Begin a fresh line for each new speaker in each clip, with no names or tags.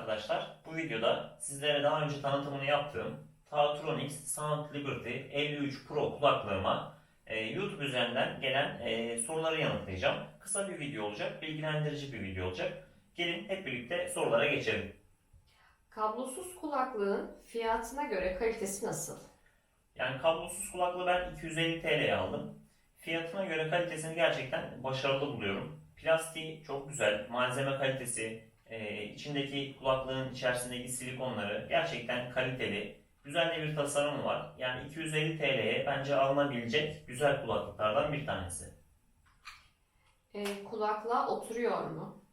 arkadaşlar. Bu videoda sizlere daha önce tanıtımını yaptığım Tautronix Sound Liberty 53 Pro kulaklığıma e, YouTube üzerinden gelen e, soruları yanıtlayacağım. Kısa bir video olacak, bilgilendirici bir video olacak. Gelin hep birlikte sorulara geçelim.
Kablosuz kulaklığın fiyatına göre kalitesi nasıl?
Yani kablosuz kulaklığı ben 250 TL'ye aldım. Fiyatına göre kalitesini gerçekten başarılı buluyorum. Plastiği çok güzel, malzeme kalitesi, e, içindeki kulaklığın içerisindeki silikonları gerçekten kaliteli. Güzel de bir tasarımı var. Yani 250 TL'ye bence alınabilecek güzel kulaklıklardan bir tanesi.
Ee, kulaklığa oturuyor mu?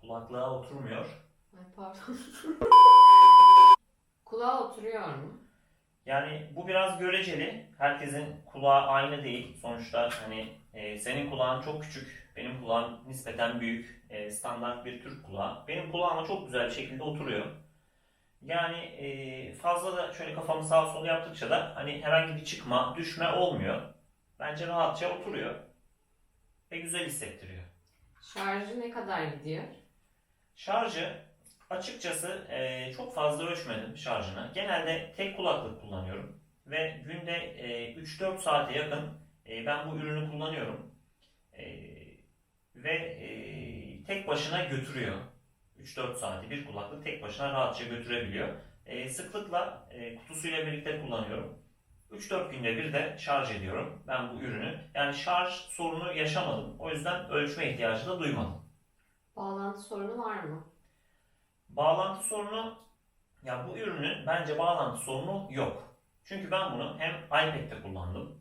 Kulaklığa oturmuyor.
Ay pardon. Kulağa oturuyor mu?
Yani bu biraz göreceli. Herkesin kulağı aynı değil. Sonuçta hani e, senin kulağın çok küçük, benim kulağım nispeten büyük, e, standart bir Türk kulağı. Benim kulağıma çok güzel bir şekilde oturuyor. Yani e, fazla da şöyle kafamı sağa sola yaptıkça da hani herhangi bir çıkma, düşme olmuyor. Bence rahatça oturuyor ve güzel hissettiriyor.
Şarjı ne kadar gidiyor?
Şarjı açıkçası e, çok fazla ölçmedim şarjını. Genelde tek kulaklık kullanıyorum ve günde e, 3-4 saate yakın e, ben bu ürünü kullanıyorum. Ve e, tek başına götürüyor. 3-4 saati bir kulaklık tek başına rahatça götürebiliyor. E, sıklıkla e, kutusuyla birlikte kullanıyorum. 3-4 günde bir de şarj ediyorum ben bu ürünü. Yani şarj sorunu yaşamadım. O yüzden ölçme ihtiyacı da duymadım.
Bağlantı sorunu var mı?
Bağlantı sorunu ya bu ürünün bence bağlantı sorunu yok. Çünkü ben bunu hem iPad'de kullandım,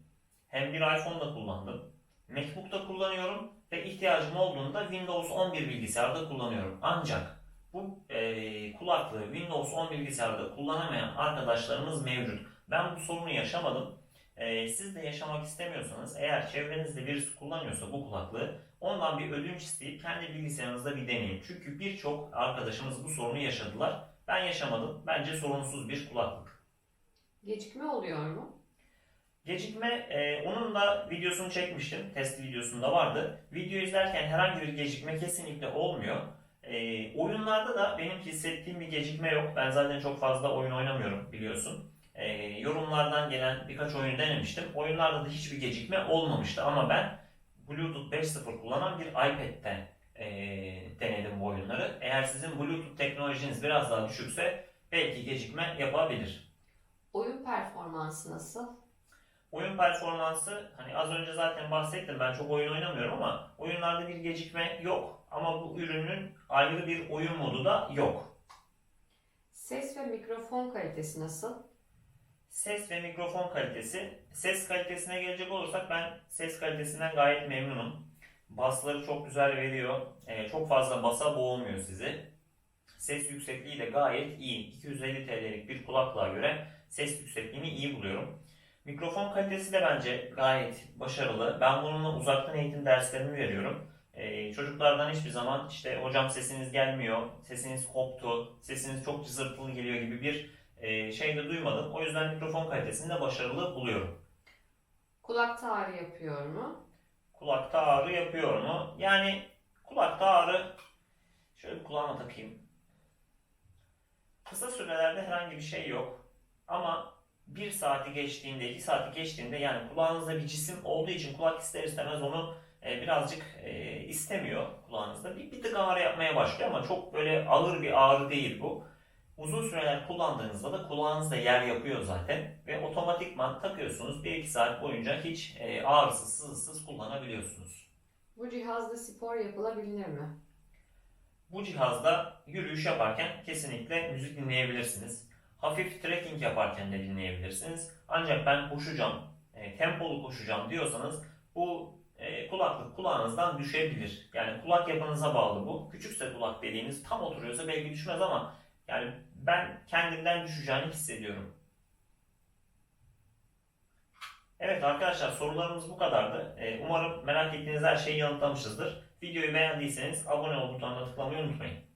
hem bir iPhone'da kullandım, MacBook'ta kullanıyorum ve ihtiyacım olduğunda Windows 11 bilgisayarda kullanıyorum. Ancak bu e, kulaklığı Windows 10 bilgisayarda kullanamayan arkadaşlarımız mevcut. Ben bu sorunu yaşamadım. E, siz de yaşamak istemiyorsanız eğer çevrenizde birisi kullanıyorsa bu kulaklığı ondan bir ödünç isteyip kendi bilgisayarınızda bir deneyin. Çünkü birçok arkadaşımız bu sorunu yaşadılar. Ben yaşamadım. Bence sorunsuz bir kulaklık.
Gecikme oluyor mu?
Gecikme, e, onun da videosunu çekmiştim. Test videosunda vardı. Video izlerken herhangi bir gecikme kesinlikle olmuyor. E, oyunlarda da benim hissettiğim bir gecikme yok. Ben zaten çok fazla oyun oynamıyorum biliyorsun. E, yorumlardan gelen birkaç oyun denemiştim. Oyunlarda da hiçbir gecikme olmamıştı ama ben Bluetooth 5.0 kullanan bir iPad'de e, denedim bu oyunları. Eğer sizin Bluetooth teknolojiniz biraz daha düşükse belki gecikme yapabilir.
Oyun performansı nasıl?
Oyun performansı hani az önce zaten bahsettim ben çok oyun oynamıyorum ama oyunlarda bir gecikme yok ama bu ürünün ayrı bir oyun modu da yok.
Ses ve mikrofon kalitesi nasıl?
Ses ve mikrofon kalitesi. Ses kalitesine gelecek olursak ben ses kalitesinden gayet memnunum. Basları çok güzel veriyor. Ee, çok fazla basa boğulmuyor sizi. Ses yüksekliği de gayet iyi. 250 TL'lik bir kulaklığa göre ses yüksekliğini iyi buluyorum. Mikrofon kalitesi de bence gayet başarılı. Ben bununla uzaktan eğitim derslerimi veriyorum. Ee, çocuklardan hiçbir zaman işte hocam sesiniz gelmiyor, sesiniz koptu, sesiniz çok cızırtılı geliyor gibi bir e, şey de duymadım. O yüzden mikrofon kalitesini de başarılı buluyorum.
Kulakta ağrı yapıyor mu?
Kulakta ağrı yapıyor mu? Yani kulakta ağrı şöyle kulağıma takayım. Kısa sürelerde herhangi bir şey yok. Ama bir saati geçtiğinde, iki saati geçtiğinde yani kulağınızda bir cisim olduğu için kulak ister istemez onu e, birazcık e, istemiyor kulağınızda. Bir, bir tık ağrı yapmaya başlıyor ama çok böyle ağır bir ağrı değil bu. Uzun süreler kullandığınızda da kulağınızda yer yapıyor zaten ve otomatikman takıyorsunuz 1-2 saat boyunca hiç e, ağrısız, sızısız kullanabiliyorsunuz.
Bu cihazda spor yapılabilir mi?
Bu cihazda yürüyüş yaparken kesinlikle müzik dinleyebilirsiniz. Hafif trekking yaparken de dinleyebilirsiniz. Ancak ben koşacağım, e, tempolu koşacağım diyorsanız bu e, kulaklık kulağınızdan düşebilir. Yani kulak yapınıza bağlı bu. Küçükse kulak deliğiniz tam oturuyorsa belki düşmez ama yani ben kendimden düşeceğini hissediyorum. Evet arkadaşlar sorularımız bu kadardı. E, umarım merak ettiğiniz her şeyi yanıtlamışızdır. Videoyu beğendiyseniz abone ol butonuna tıklamayı unutmayın.